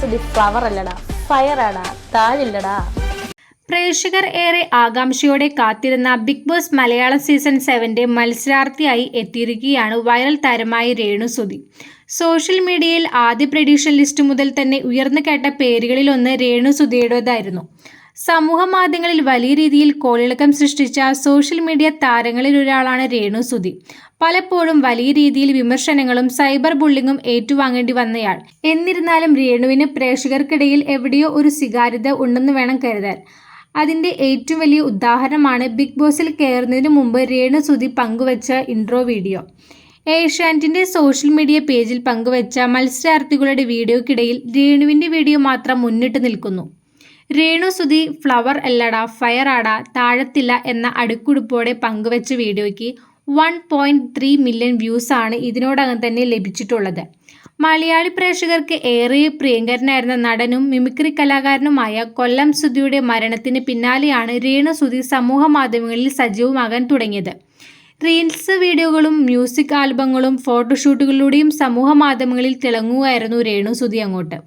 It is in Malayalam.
സുധി ഫ്ലവർ അല്ലടാ ഫയറാടാ താഴില്ലടാ. പ്രേക്ഷകർ ഏറെ ആകാംക്ഷയോടെ കാത്തിരുന്ന ബിഗ് ബോസ് മലയാളം സീസൺ സെവന്റെ മത്സരാർത്ഥിയായി എത്തിയിരിക്കുകയാണ് വൈറൽ താരമായ രേണു സുധി. സോഷ്യൽ മീഡിയയിൽ ആദ്യ പ്രഡീഷൻ ലിസ്റ്റ് മുതൽ തന്നെ ഉയർന്നു കേട്ട പേരുകളിലൊന്ന് രേണു സുധിയുടേതായിരുന്നു. സമൂഹ മാധ്യമങ്ങളിൽ വലിയ രീതിയിൽ കോളിളക്കം സൃഷ്ടിച്ച സോഷ്യൽ മീഡിയ താരങ്ങളിൽ ഒരാളാണ് രേണു സുധി. പലപ്പോഴും വലിയ രീതിയിൽ വിമർശനങ്ങളും സൈബർ ബുള്ളിങ്ങും ഏറ്റുവാങ്ങേണ്ടി വന്നയാൾ. എന്നിരുന്നാലും രേണുവിന് പ്രേക്ഷകർക്കിടയിൽ എവിടെയോ ഒരു സ്വീകാര്യത ഉണ്ടെന്ന് വേണം കരുതാൻ. അതിന്റെ ഏറ്റവും വലിയ ഉദാഹരണമാണ് ബിഗ് ബോസിൽ കയറുന്നതിന് മുമ്പ് രേണു സുധി പങ്കുവച്ച ഇൻട്രോ വീഡിയോ. ഏഷ്യാനെറ്റിന്റെ സോഷ്യൽ മീഡിയ പേജിൽ പങ്കുവച്ച മത്സരാർത്ഥികളുടെ വീഡിയോക്കിടയിൽ രേണുവിന്റെ വീഡിയോ മാത്രം മുന്നിട്ട് നിൽക്കുന്നു. രേണു സുധി ഫ്ലവർ അല്ലടാ ഫയർ ആടാ താഴത്തില്ല എന്ന അടുക്കുടുപ്പോടെ പങ്കുവച്ച വീഡിയോയ്ക്ക് one point three million views ആണ് ഇതിനോടകം തന്നെ ലഭിച്ചിട്ടുള്ളത്. മലയാളി പ്രേക്ഷകർക്ക് ഏറെ പ്രിയങ്കരനായിരുന്ന നടനും മിമിക്രി കലാകാരനുമായ കൊല്ലം സുധിയുടെ മരണത്തിന് പിന്നാലെയാണ് രേണു സുധി സമൂഹ മാധ്യമങ്ങളിൽ സജീവമാകാൻ തുടങ്ങിയത്. റീൽസ് വീഡിയോകളും മ്യൂസിക് ആൽബങ്ങളും ഫോട്ടോഷൂട്ടുകളിലൂടെയും സമൂഹ മാധ്യമങ്ങളിൽ തിളങ്ങുകയായിരുന്നു രേണു സുധി അങ്ങോട്ട്.